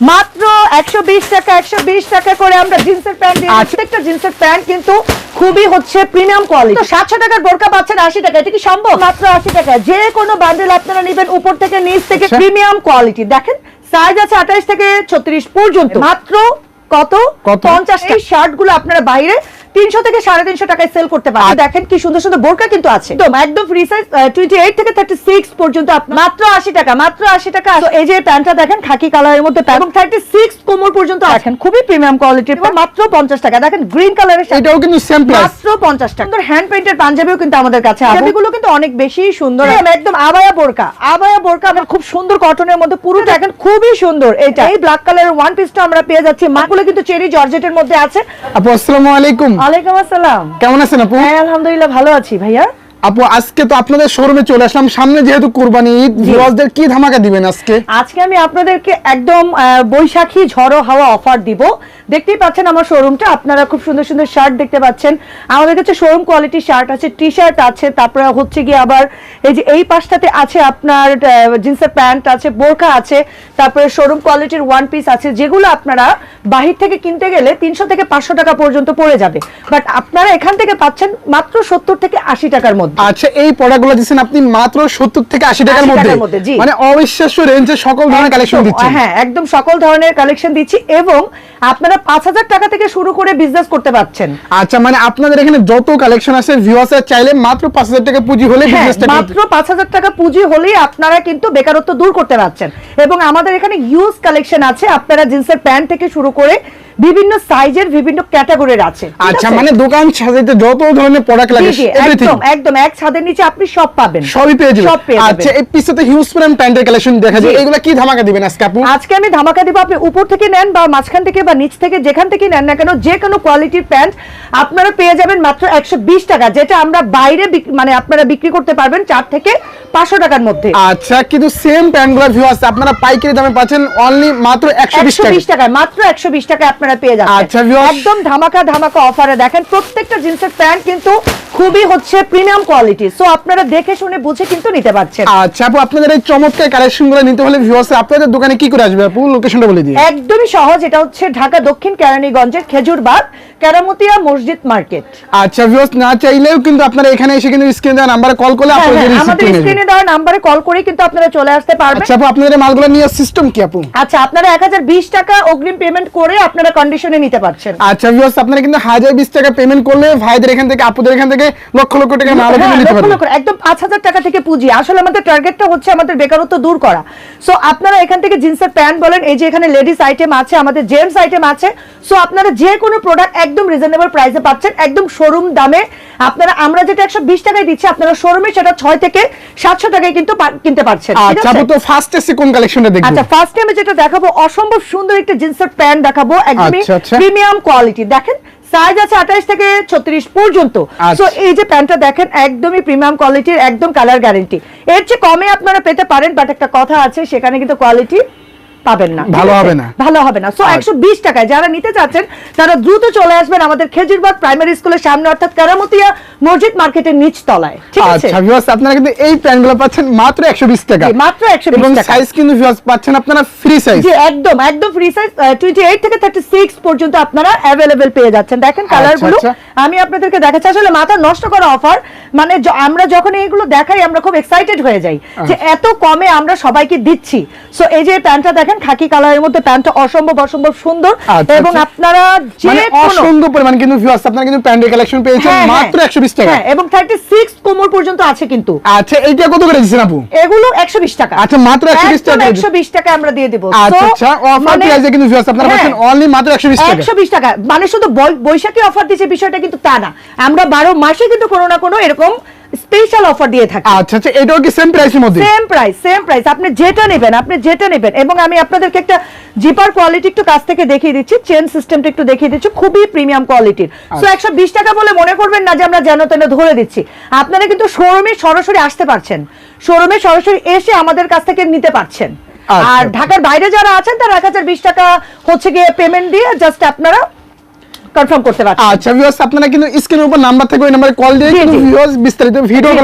মাত্র একশো বিশ টাকা একশো বিশ টাকা করে আমরা জিন্সের প্যান্ট দিই আচ্ছা। প্রত্যেকটা জিন্সের প্যান্ট কিন্তু খুবই হচ্ছে প্রিমিয়াম কোয়ালিটি সাতশো টাকার বোরকা পাচ্ছেন আশি টাকা এটা কি সম্ভব? মাত্র আশি টাকা যে কোনো বান্ডেল আপনারা নেবেন উপর থেকে নিচ থেকে আচ্ছা। প্রিমিয়াম কোয়ালিটি দেখেন সাইজ আছে আঠাইশ থেকে ছত্রিশ পর্যন্ত। মাত্র কত? পঞ্চাশ। শার্টগুলো আপনারা বাইরে তিনশো থেকে সাড়ে তিনশো টাকায় সেল করতে পারেন আচ্ছা। দেখেন কি সুন্দর সুন্দর বোরকা কিন্তু আছে। একদম একদম ফ্রি সাইজ টোয়েন্টি এইট থেকে থার্টি সিক্স পর্যন্ত মাত্র আশি টাকা মাত্র আশি টাকা। তো এই যে প্যান্টটা দেখেন খাকি কালারের মধ্যে এবং থার্টি সিক্স কোমর পর্যন্ত দেখেন খুবই প্রিমিয়াম কোয়ালিটির মাত্র পঞ্চাশ টাকা। দেখেন গ্রিন কালারের এটাও কিন্তু সেম প্রাইস মাত্র পঞ্চাশ টাকা। হ্যান্ড পেইন্টের পাঞ্জাবিও কিন্তু আমাদের কাছে আছে। এগুলো কিন্তু অনেক বেশি সুন্দর। একদম আবায়া বোরকা। আবায়া বোরকা আমার খুব সুন্দর কটনের মধ্যে পুরোটা দেখেন খুবই সুন্দর এটা। এই ব্ল্যাক কালারের ওয়ান পিসটা আমরা পেয়ে যাচ্ছি। মাগুলো কিন্তু চেরি জর্জেটের মধ্যে আছে। আপু আসসালামু আলাইকুম। ওয়ালাইকুম আসসালাম। কেমন আছেন আপু? হ্যাঁ আলহামদুলিল্লাহ ভালো আছি। ভাইয়া? আপু আজকে তো আপনাদের শোরুমে চলে আসলাম। সামনে যেহেতু কুরবানি ঈদ ভিউয়ার্সদের কি ধামাকা দিবেন আজকে? আজকে আমি আপনাদেরকে একদম বৈশাখী ঝড়ো হাওয়া অফার দিব। দেখতেই পাচ্ছেন আমার শোরুমটা আপনারা খুব সুন্দর সুন্দর শার্ট দেখতে পাচ্ছেন। আমাদের কাছে শোরুম কোয়ালিটি শার্ট আছে টি শার্ট আছে তারপরে হচ্ছে গিয়ে আবার এই যে এই পাশটাতে আছে আপনার জিন্সের প্যান্ট আছে বোরকা আছে তারপরে শোরুম কোয়ালিটির ওয়ান পিস আছে যেগুলো আপনারা বাহির থেকে কিনতে গেলে তিনশো থেকে পাঁচশো টাকা পর্যন্ত পড়ে যাবে। বাট আপনারা এখান থেকে পাচ্ছেন মাত্র সত্তর থেকে আশি টাকার মধ্যে। আচ্ছা এই প্রোডাক্টগুলো দিচ্ছেন আপনি মাত্র সত্তর থেকে আশি টাকার 80 মধ্যে। টাকার মধ্যে, মানে অবিশ্বাস্য রেঞ্জে সকল ধরনের কালেকশন দিচ্ছেন। হ্যাঁ একদম সকল ধরনের কালেকশন দিচ্ছি এবং আপনারা পাঁচ হাজার টাকা থেকে শুরু করে বিজনেস করতে পারছেন। আচ্ছা মানে আপনাদের এখানে যত কালেকশন আছে ভিউয়ার্সরা চাইলে মাত্র পাঁচ হাজার টাকা পুঁজি হলে হ্যাঁ, বিজনেসটা মাত্র পাঁচ হাজার টাকা পুঁজি হলেই আপনারা কিন্তু বেকারত্ব দূর করতে পারছেন। এবং আমাদের এখানে ইউজ কালেকশন আছে আপনারা জিন্সের প্যান্ট থেকে শুরু করে বিভিন্ন সাইজের বিভিন্ন ক্যাটাগরির আছে আচ্ছা মানে দোকান সাজাইতে যত ধরনের প্রোডাক্ট লাগে একদম একদম এক ছাদের নিচে আপনি সব পাবেন। সবই পেয়ে যাবেন। আচ্ছা এই পিসতে হিউজ প্রাইম প্যান্টের কালেকশন দেখা যায় এগুলা কি ধামাকা দিবেন আজকে আপু? আজকে আমি ধামাকা দিব আপনি উপর থেকে নেন বা মাঝখান থেকে বা নিচ থেকে যেখান থেকে নেন না কেন যে কোনো কোয়ালিটির প্যান্ট আপনারা পেয়ে যাবেন মাত্র একশো বিশ টাকা যেটা আমরা বাইরে মানে আপনারা বিক্রি করতে পারবেন চার থেকে পাঁচশো টাকার মধ্যে। আচ্ছা কিন্তু সেম প্যান্টগুলোর আছে আপনারা পাইকারি দামে পাচ্ছেন অনলি মাত্র 120 একশো টাকা। বিশ টাকায় মাত্র একশো বিশ টাকায় আপনারা পেয়ে আচ্ছা, যাচ্ছেন একদম ধামাকা ধামাকা অফারে দেখেন প্রত্যেকটা জিন্সের প্যান্ট কিন্তু খুবই হচ্ছে প্রিমিয়াম কোয়ালিটি সো আপনারা দেখে শুনে বুঝে কিন্তু নিতে পারছেন। আচ্ছা আপু আপনাদের এই চমৎকার কালেকশনগুলো নিতে হলে ভিউয়ার্স আপনাদের দোকানে কি করে আসবে আপু? লোকেশনটা বলে দিন। একদমই সহজ এটা হচ্ছে ঢাকা দক্ষিণ কেরানীগঞ্জের খেজুরবাগ কেরামতিয়া মসজিদ মার্কেট। আচ্ছা ভিউয়ার্স না চাইলেও কিন্তু আপনারা এখানে এসে কিন্তু স্ক্রিনে দেওয়া নাম্বারে কল করলে হ্যাঁ, আপনাদের হ্যাঁ, আমাদের স্ক্রিনে দেওয়া নাম্বারে কল করে কিন্তু আপনারা চলে আসতে পারবেন। আচ্ছা আপু আপনাদের মালগুলো নিয়ে সিস্টেম কি আপু? আচ্ছা আপনারা এক হাজার বিশ টাকা অগ্রিম পেমেন্ট করে আপনারা কন্ডিশনে নিতে পারছেন। আচ্ছা ভিউয়ার্স আপনারা কিন্তু টাকা পেমেন্ট করলে ভাইদের এখান থেকে আপুদের এখান থেকে লক্ষ লক্ষ টাকা মাল হ্যাঁ, কিনে নিতে পারবেন। একদম পাঁচ হাজার টাকা থেকে পুঁজি। আসলে আমাদের টার্গেটটা হচ্ছে আমাদের বেকারত্ব দূর করা। সো আপনারা এখান থেকে জিন্সের প্যান্ট বলেন এই যে এখানে লেডিস আইটেম আছে আমাদের জেন্টস আইটেম আছে। সো আপনারা যে কোনো প্রোডাক্ট একদম রিজনেবল প্রাইসে পাচ্ছেন একদম শোরুম দামে। আপনারা আমরা যেটা একশো বিশ টাকায় দিচ্ছি আপনারা শোরুমে সেটা ছয় থেকে সাতশো টাকায় কিন্তু কিনতে পারছেন আচ্ছা তো ফার্স্ট এসে কোন কালেকশনটা দেখব? আচ্ছা ফার্স্ট টাইমে যেটা দেখাবো অসম্ভব সুন্দর একটা জিন্সের প্যান্ট দেখাবো একদমই আচ্ছা, আচ্ছা। প্রিমিয়াম কোয়ালিটি দেখেন সাইজ আছে আঠাশ থেকে ছত্রিশ পর্যন্ত আচ্ছা। সো এই যে প্যান্টটা দেখেন একদমই প্রিমিয়াম কোয়ালিটির একদম কালার গ্যারেন্টি এর চেয়ে কমে আপনারা পেতে পারেন বাট একটা কথা আছে সেখানে কিন্তু কোয়ালিটি পাবেন না। ভালো হবে না। ভালো হবে না। সো আচ্ছা। একশো বিশ টাকায় যারা নিতে চাচ্ছেন তারা দ্রুত চলে আসবেন আমাদের খেজুরবাগ প্রাইমারি স্কুলের সামনে অর্থাৎ কারামতিয়া মসজিদ মার্কেটের নিচ তলায় ঠিক আছে? আচ্ছা ভিউয়ার্স আপনারা কিন্তু এই প্যান্টগুলো পাচ্ছেন মাত্র 120 টাকা। মাত্র 120 এবং সাইজ কিন্তু ভিউয়ার্স পাচ্ছেন আপনারা ফ্রি সাইজ জি একদম একদম ফ্রি সাইজ টোয়েন্টি এইট থেকে থার্টি সিক্স পর্যন্ত আপনারা পেয়ে যাচ্ছেন। দেখেনগুলো আচ্ছা। আমি আপনাদেরকে দেখাচ্ছি। আসলে মাথা নষ্ট করা অফার মানে আমরা যখন এইগুলো দেখাই আমরা খুব এক্সাইটেড হয়ে যাই। যে এত কমে আমরা সবাইকে দিচ্ছি। সো এই যে প্যান্টটা দেখেন খাকি কালারের মধ্যে প্যান্টটা অসম্ভব অসম্ভব সুন্দর। আচ্ছা, এবং আচ্ছা। আপনারা যে মানে অসংখ্য পরিমাণ কিন্তু ভিউয়ার্স আপনারা কিন্তু প্যান্টের কালেকশন পেয়েছেন হ্যাঁ, মাত্র হ্যাঁ, 120 টাকা। হ্যাঁ, এবং থার্টি সিক্স কোমর পর্যন্ত আছে কিন্তু। আচ্ছা এইটা কত করে দিচ্ছেন আপু? এগুলো একশো বিশ টাকা। আচ্ছা মাত্র 120 টাকা একশো বিশ টাকা আমরা দিয়ে দেবো। আচ্ছা আচ্ছা অফার মানে- প্রাইসে কিন্তু ভিউয়ার্স আপনারা হ্যাঁ। পাচ্ছেন অনলি মাত্র 120 টাকা। একশো বিশ টাকা। মানে শুধু বৈশাখী অফার দিচ্ছে বিষয়টা কিন্তু তা না। আমরা বারো মাসে কিন্তু কোনো না কোনো এরকম স্পেশাল অফার দিয়ে থাকি। আচ্ছা আচ্ছা এটাও কি সেম প্রাইসের মধ্যে? সেম প্রাইস সেম প্রাইস আপনি যেটা নেবেন আপনি যেটা নেবেন এবং আমি আপনাদেরকে একটা জিপার কোয়ালিটি একটু কাছ থেকে দেখিয়ে দিচ্ছি চেন সিস্টেমটা একটু দেখিয়ে দিচ্ছি খুবই প্রিমিয়াম কোয়ালিটির সো। একশো বিশ টাকা বলে মনে করবেন না যে আমরা যেন তেন ধরে দিচ্ছি। আপনারা কিন্তু শোরুমে সরাসরি আসতে পারছেন। শোরুমে সরাসরি এসে আমাদের কাছ থেকে নিতে পারছেন। আচ্ছা, আর। ঢাকার বাইরে যারা আছেন তারা এক হাজার বিশ টাকা হচ্ছে গিয়ে পেমেন্ট দিয়ে জাস্ট আপনারা কনফার্ম করতে পারছেন আচ্ছা ভিউয়ার্স আপনারা কিন্তু স্ক্রিনের উপর নাম্বার থেকে ওই নাম্বারে কল দিয়ে কিন্তু ভিউয়ার্স বিস্তারিত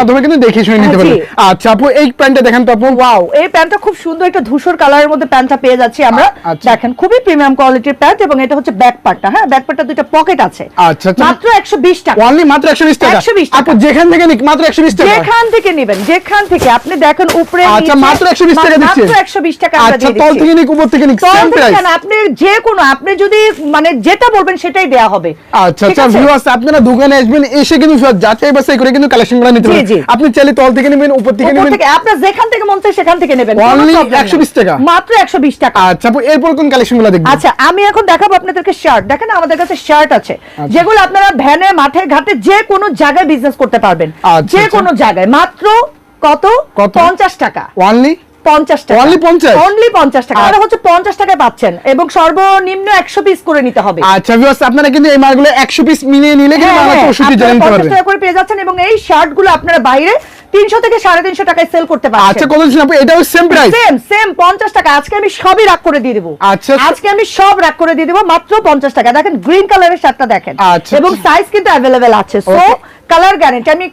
মাধ্যমে কিন্তু দেখে শুনে নিতে হ্যাঁ, পারবেন। আচ্ছা আপু এই প্যান্টটা দেখেন তো আপু। ওয়াও এই প্যান্টটা খুব সুন্দর একটা ধূসর কালারের মধ্যে প্যান্টটা পেয়ে যাচ্ছি আমরা। আচ্ছা। দেখেন খুবই প্রিমিয়াম কোয়ালিটির প্যান্ট এবং এটা হচ্ছে ব্যাক পার্টটা হ্যাঁ? ব্যাক পার্টটা দুইটা পকেট আছে। আচ্ছা, আচ্ছা। মাত্র 120 টাকা। অনলি মাত্র 120 টাকা? 120 টাকা। আপু যেখান থেকে নিক মাত্র 120 টাকা। যেখান থেকে নেবেন যেখান থেকে। আপনি দেখেন উপরে আচ্ছা মাত্র 120 টাকা মাত্র 120 টাকা আমরা আচ্ছা তল থেকে নিক উপর থেকে নিক সেম প্রাইস আপনি যে কোনো আপনি যদি মানে যেটা বলবেন সেটাই দেয়া হবে। আচ্ছা আচ্ছা ভিউয়ার্স আপনারা দোকানে আসবেন এসে কিন্তু যাচাই বাছাই করে কিন্তু কালেকশনগুলো নিতে পারবেন। আপনি চাইলে তল থেকে নেবেন উপর থেকে নেবেন। থেকে আপনার যেখান থেকে মন চায় সেখান থেকে নেবেন নাই। 120 টাকা? মাত্র 120 টাকা। আচ্ছা আপু এরপর কোন কালেকশনগুলো দেখবেন? আচ্ছা আমি এখন দেখাবো আপনাদেরকে শার্ট দেখেন আমাদের কাছে শার্ট আছে আচ্ছা। যেগুলো আপনারা ভ্যানে মাঠে ঘাটে যে কোনো জায়গায় বিজনেস করতে পারবেন। আচ্ছা, যে আচ্ছা। কোনো জায়গায়। মাত্র কত? কত? পঞ্চাশ টাকা। অনলি পঞ্চাশ টাকা। Only 50? অনলি পঞ্চাশ টাকা। আচ্ছা। হচ্ছে পঞ্চাশ টাকায় পাচ্ছেন এবং সর্বনিম্ন একশো পিস করে নিতে হবে। আচ্ছা ভিউয়ার্স আপনারা কিন্তু এই মালগুলো 100 পিস মিলিয়ে নিলে কিন্তু আমরা 64 আপনারা জানেন নিতে 50 পারবেন টাকা করে পেয়ে যাচ্ছেন এবং এই শার্ট আপনারা বাইরে তিনশো থেকে সাড়ে তিনশো টাকায় সেল করতে আচ্ছা পারছেন কত এটাও সেম প্রাইস সেম সেম পঞ্চাশ টাকা। আজকে আমি সবই রাগ করে দিয়ে দেবো। আচ্ছা, আচ্ছা। আজকে আমি সব রাগ করে দিয়ে দেবো মাত্র পঞ্চাশ টাকা। দেখেন গ্রিন কালারের শার্টটা দেখেন। আচ্ছা, এবং আচ্ছা। সাইজ কিন্তু অ্যাভেলেবেল আছে। সো কালার গ্যারেন্টি আমি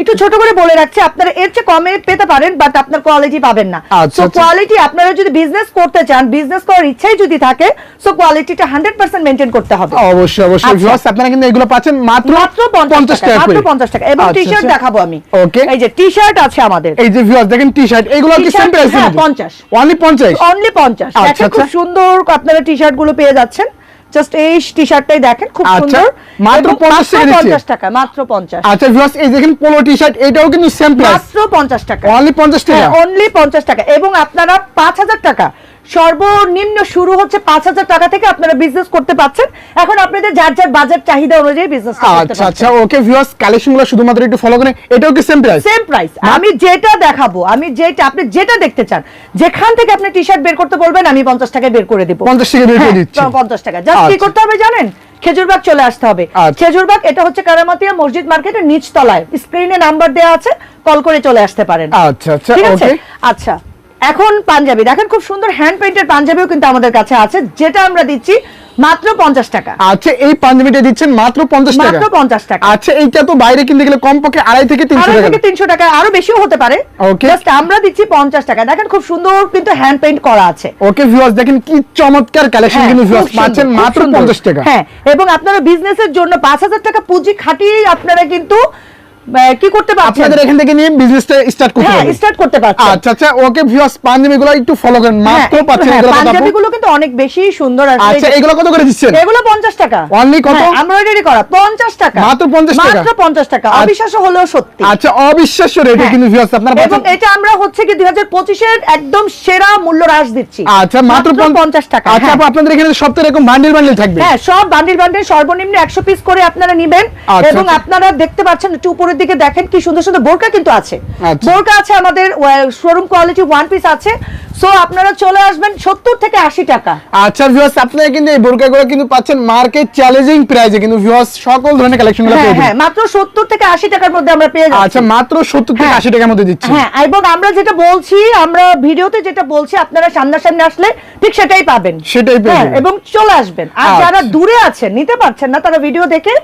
একটু ছোট করে বলে রাখছি আপনারা এর চেয়ে কমে পেতে পারেন বাট আপনার কোয়ালিটি পাবেন না। আচ্ছা, সো আচ্ছা। কোয়ালিটি আপনারা যদি বিজনেস করতে চান বিজনেস করার ইচ্ছাই যদি থাকে সো কোয়ালিটিটা হান্ড্রেড পার্সেন্ট মেনটেন করতে হবে। অবশ্যই অবশ্যই। আচ্ছা। ভিউয়ার্স আপনারা কিন্তু এগুলো পাচ্ছেন মাত্র মাত্র পঞ্চাশ টাকা মাত্র করে। পঞ্চাশ টাকা। এবং আচ্ছা, টি শার্ট আচ্ছা। দেখাবো আমি। ওকে এই যে টি শার্ট আছে আমাদের। এই যে ভিউয়ার্স দেখেন টি শার্ট এগুলো কি সেম T-shirt, হ্যাঁ, 50 অনলি 50 অনলি পঞ্চাশ। আচ্ছা, খুব আচ্ছা। সুন্দর আপনারা টি শার্টগুলো পেয়ে যাচ্ছেন। জাস্ট এই টি শার্টটাই দেখেন খুব আচ্ছা, সুন্দর। মাত্র এবং 50 টাকা মাত্র পঞ্চাশ আচ্ছা ভিউয়ার্স এই দেখেন পোলো টি শার্ট এটাও কিন্তু সেম প্রাইস মাত্র পঞ্চাশ টাকা। অনলি 50 টাকা। অনলি পঞ্চাশ টাকা। এবং আপনারা পাঁচ হাজার টাকা সর্বনিম্ন শুরু হচ্ছে পাঁচ হাজার টাকা থেকে আপনারা বিজনেস করতে এখন আপনাদের যার যার বাজার চাহিদা অনুযায়ী বিজনেস আচ্ছা আচ্ছা ওকে ভিউয়ার্স কালেকশনগুলো শুধুমাত্র একটু ফলো করেন এটাও কি সেম প্রাইস সেম প্রাইস আমি যেটা দেখাবো আমি যেটা আপনি যেটা দেখতে চান যেখান থেকে আপনি টি শার্ট বের করতে বলবেন আমি পঞ্চাশ টাকায় বের করে দিব। 50 টাকা বের করে দিচ্ছি। পঞ্চাশ টাকা জাস্ট কি আচ্ছা। করতে হবে জানেন? খেজুরবাগ চলে আসতে হবে। আচ্ছা। খেজুরবাগ এটা হচ্ছে কারামাতিয়া মসজিদ মার্কেটের নিচ তলায় স্ক্রিনে নাম্বার দেওয়া আছে কল করে চলে আসতে পারেন। আচ্ছা আচ্ছা ঠিক আছে? আচ্ছা। এখন পাঞ্জাবি। দেখেন খুব সুন্দর হ্যান্ড পেইন্টের পাঞ্জাবিও কিন্তু আমাদের কাছে আছে যেটা আমরা দিচ্ছি মাত্র পঞ্চাশ টাকা। আচ্ছা এই পাঞ্জাবিটা দিচ্ছেন মাত্র 50 টাকা? মাত্র 50 টাকা। আচ্ছা এইটা তো বাইরে কিনতে গেলে কমপক্ষে আড়াই থেকে 300 আড়াই টাকা। থেকে তিনশো টাকা আরও বেশিও হতে পারে. জাস্ট আমরা দিচ্ছি পঞ্চাশ টাকা। দেখেন খুব সুন্দর কিন্তু হ্যান্ড পেইন্ট করা আছে। ওকে ভিউয়ার্স দেখেন কি চমৎকার কালেকশন হ্যাঁ, কিন্তু ভিউয়ার্স পাচ্ছেন মাত্র সুন্দর। 50 টাকা। হ্যাঁ এবং আপনারা বিজনেসের জন্য পাঁচ হাজার টাকা পুঁজি খাটিয়ে আপনারা কিন্তু কি করতে পারছেন? আপনাদের এখান থেকে নিয়ে বিজনেসটা স্টার্ট করতে হ্যাঁ স্টার্ট করতে পারছেন। আচ্ছা আচ্ছা ওকে ভিউয়ার্স পাঞ্জাবিগুলো একটু ফলো করেন। মাত্র পাচ্ছেন হ্যাঁ, এগুলো পাঞ্জাবিগুলো কিন্তু অনেক বেশি সুন্দর আচ্ছা এগুলো কত করে দিচ্ছেন? এগুলো পঞ্চাশ টাকা। Only কত? এমব্রয়ডারি করা। পঞ্চাশ টাকা। মাত্র 50 টাকা? মাত্র পঞ্চাশ টাকা। আচ্ছা। অবিশ্বাস্য হলেও সত্যি। আচ্ছা অবিশ্বাস্য রেটে হ্যাঁ। কিন্তু ভিউয়ার্স আপনারা এবং এটা আমরা হচ্ছে কি দুই হাজার পঁচিশের একদম সেরা মূল্য হ্রাস দিচ্ছি। আচ্ছা মাত্র পঞ্চ- পঞ্চাশ টাকা আচ্ছা হ্যাঁ। আপু আপনাদের এখানে সপ্তাহে এরকম বান্ডিল বান্ডিল থাকবে। হ্যাঁ সব বান্ডিল বান্ডিল সর্বনিম্ন একশো পিস করে আপনারা নিবেন। আচ্ছা, এবং আচ্ছা। আপনারা দেখতে পাচ্ছেন একটু উপরের দিকে দেখেন কি সুন্দর সুন্দর বোরকা কিন্তু আছে। আচ্ছা। বোরকা আছে আমাদের শোরুম কোয়ালিটি ওয়ান পিস আছে। সো আপনারা চলে আসবেন সত্তর থেকে আশি টাকা। আচ্ছা ভিউয়ার্স আপনারা কিন্তু এই বোরকাগুলো কিন্তু পাচ্ছেন মার্কেট চ্যালেঞ্জিং প্রাইসে কিন্তু ভিউয়ার্স সকল ধরনের কালেকশনগুলো হ্যাঁ পেয়ে হ্যাঁ যাবেন মাত্র সত্তর থেকে আশি টাকার মধ্যে আমরা পেয়ে যাচ্ছি। আচ্ছা মাত্র 70 থেকে হ্যাঁ। 80 টাকার মধ্যে দিচ্ছি। হ্যাঁ এবং আমরা যেটা বলছি আমরা ভিডিওতে যেটা বলছি আপনারা সামনাসামনি আসলে ঠিক সেটাই পাবেন। সেটাই পেয়ে হ্যাঁ। এবং চলে আসবেন। আর আচ্ছা। যারা দূরে আছেন নিতে পারছেন না তারা ভিডিও দেখে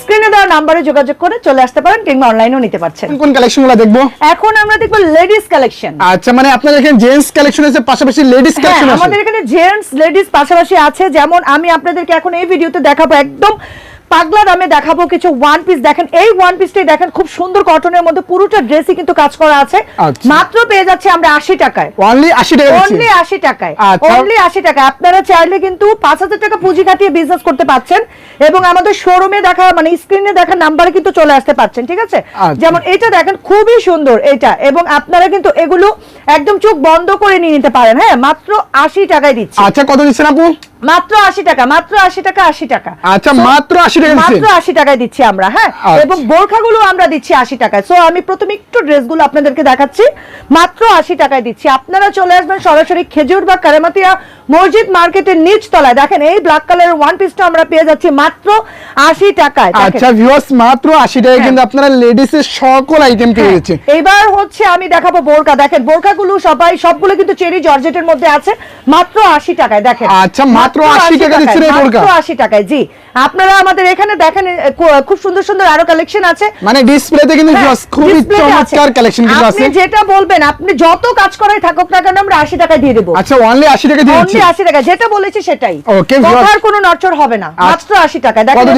স্ক্রিনে দেওয়া নাম্বারে যোগাযোগ করে চলে আসতে পারেন। কিংবা অনলাইনেও নিতে পারছেন। কোন কালেকশনগুলো দেখব? এখন আমরা দেখব লেডিস কালেকশন আচ্ছা মানে আপনাদের এখানে জেন্টস কালেকশন আছে পাশাপাশি লেডিস হ্যাঁ কালেকশন আছে। আমাদের এখানে জেন্টস লেডিস পাশাপাশি আছে। যেমন আমি আপনাদেরকে এখন এই ভিডিওতে দেখাবো একদম পাগলা দামে দেখাবো কিছু ওয়ান পিস দেখেন এই ওয়ান পিসটাই দেখেন খুব সুন্দর কটনের মধ্যে পুরোটা ড্রেসই কিন্তু কাজ করা আছে। আচ্ছা। মাত্র পেয়ে যাচ্ছে আমরা আশি টাকায়। অনলি 80 টাকা অনলি আশি টাকায়। অনলি আশি টাকা আপনারা চাইলে কিন্তু পাঁচ হাজার টাকা পুঁজি খাটিয়ে বিজনেস করতে পারছেন এবং আমাদের শোরুমে দেখা মানে স্ক্রিনে দেখা নাম্বারে কিন্তু চলে আসতে পারছেন ঠিক আছে? আচ্ছা। যেমন এটা দেখেন খুবই সুন্দর এটা এবং আপনারা কিন্তু এগুলো একদম চোখ বন্ধ করে নিয়ে নিতে পারেন। হ্যাঁ মাত্র আশি টাকায় দিচ্ছি। আচ্ছা কত দিচ্ছেন আপু? মাত্র আশি টাকা মাত্র আশি টাকা আশি টাকা। আচ্ছা মাত্র 80 টাকা মাত্র দিচ্ছেন আশি টাকায় দিচ্ছি আমরা হ্যাঁ? আচ্ছা। এবং বোরখাগুলো আমরা দিচ্ছি আশি টাকায়। সো আমি প্রথমে একটু ড্রেসগুলো আপনাদেরকে দেখাচ্ছি। মাত্র আশি টাকায় দিচ্ছি। আপনারা চলে আসবেন সরাসরি খেজুর বা কারামাতিয়া মসজিদ মার্কেটের নিচ তলায়। দেখেন এই ব্ল্যাক কালারের ওয়ান পিসটা আমরা পেয়ে যাচ্ছি মাত্র আশি টাকায়। আচ্ছা ভিউয়ার্স মাত্র 80 টাকায় হ্যাঁ। কিন্তু আপনারা লেডিস এর সকল আইটেম পেয়ে হ্যাঁ, যাচ্ছেন। এবার হচ্ছে আমি দেখাবো বোরকা দেখেন বোরকাগুলো সবাই সবগুলো কিন্তু চেরি জর্জেটের মধ্যে আছে। মাত্র আশি টাকায় দেখেন। আচ্ছা, মাত্র মাত্র 80 টাকা দিচ্ছেন এই বোরকা। মাত্র 80 টাকায় জি। আপনারা আমাদের এখানে দেখেন এ, খু- খুব সুন্দর সুন্দর আরও কালেকশন আছে। মানে ডিসপ্লেতে কিন্তু খুবই display তে আছে। চমৎকার কালেকশন কিন্তু আপনি যেটা বলবেন আপনি যত কাজ করাই থাকুক না কেন আমরা 80 টাকা দিয়ে দেবো। আচ্ছা অনলি 80 টাকা দিয়ে দিচ্ছি অনলি 80 টাকা যেটা বলেছি সেটাই। Okay, কথার কোনো নড়চড় হবে না মাত্র 80 টাকা কত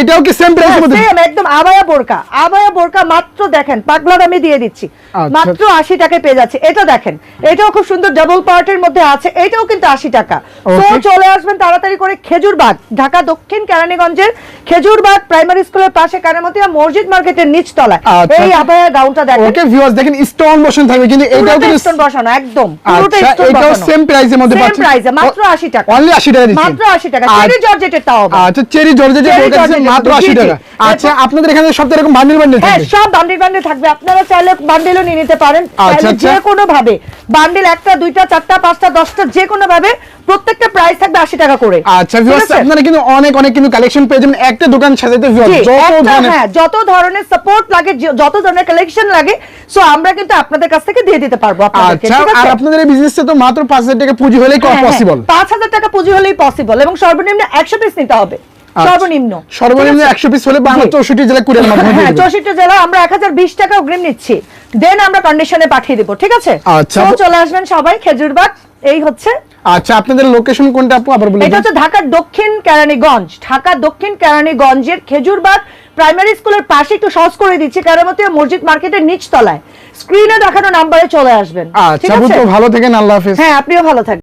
এটাও কি সেম প্রাইসের মধ্যে? সেম একদম আবায়া বোরকা আবায়া বোরকা মাত্র দেখেন পাগলা দামে দিয়ে দিচ্ছি। আচ্ছা। মাত্র 80 টাকায় পেয়ে যাচ্ছে। এটা দেখেন এটাও খুব সুন্দর ডাবল পার্টের মধ্যে আছে এটাও কিন্তু 80 টাকা। তো চলে আসবেন তাড়াতাড়ি করে খেজুরবাগ ঢাকা দক্ষিণ কেরানীগঞ্জের খেজুরবাগ প্রাইমারি স্কুলের পাশে কারামতিয়া মসজিদ মার্কেটের নিচ তলায় আচ্ছা। এই আবায়া গাউনটা দেখেন। ওকে ভিউয়ার্স দেখেন স্টোন বসানো থাকবে কিন্তু এটাও কিন্তু স্টোন বসানো একদম। পুরোটা আচ্ছা স্টোন এটাও সেম প্রাইসের মধ্যে পাচ্ছেন। সেম প্রাইসে মাত্র 80 টাকা। অনলি 80 টাকা দিচ্ছেন মাত্র 80 টাকা। চেরি জর্জেটের তাও আচ্ছা চেরি জর্জেটের বোরকা মাত্র 80 টাকা। আচ্ছা আপনাদের এখানে সব এরকম বান্ডিল বান্ডিল হ্যাঁ সব বান্ডিল বান্ডিল থাকবে। আপনারা চাইলে বান্ডিলও নিয়ে নিতে পারেন। আচ্ছা, আচ্ছা। যে কোনো ভাবে বান্ডিল একটা দুইটা চারটা পাঁচটা দশটা যে কোনো ভাবে প্রত্যেকটা প্রাইস থাকবে আশি টাকা করে আচ্ছা? আপনারা কিন্তু অনেক অনেক কিন্তু কালেকশন পেয়ে যাবেন একটা দোকান সাজাতে যত ধরনের হ্যাঁ যত ধরনের সাপোর্ট লাগে যত ধরনের কালেকশন লাগে সো আমরা কিন্তু আপনাদের কাছ থেকে দিয়ে দিতে পারব আচ্ছা আর আপনাদের এই বিজনেসে তো মাত্র 5000 টাকা পুঁজি হলেই হ্যাঁ, হ্যাঁ, পসিবল পাঁচ হাজার টাকা পুঁজি হলেই পসিবল এবং সর্বনিম্ন একশো পিস নিতে হবে সর্বনিম্ন আচ্ছা। সর্বনিম্ন আছে? 100 পিস হলে বাংলা 64 জেলা কুরিয়ার মাধ্যমে হ্যাঁ দিবেন। চৌষট্টি জেলা আমরা এক হাজার বিশ টাকা অগ্রিম নিচ্ছি দেন আমরা কন্ডিশনে পাঠিয়ে দেবো ঠিক আছে আচ্ছা। চলে আসবেন সবাই খেজুরবাগ এই হচ্ছে আচ্ছা আপনাদের লোকেশন কোনটা আপু? আবার বলুন এটা হচ্ছে ঢাকার দক্ষিণ কেরানীগঞ্জ। ঢাকা দক্ষিণ কেরানীগঞ্জের খেজুরবাগ প্রাইমারি স্কুলের পাশে একটু সহজ করে দিচ্ছি কেরামতিয়া মসজিদ মার্কেটের নিচ তলায় স্ক্রিনে দেখানো নাম্বারে চলে আসবেন। আচ্ছা ভালো থাকেন আল্লাহ হাফেজ। হ্যাঁ আপনিও ভালো থাকবেন।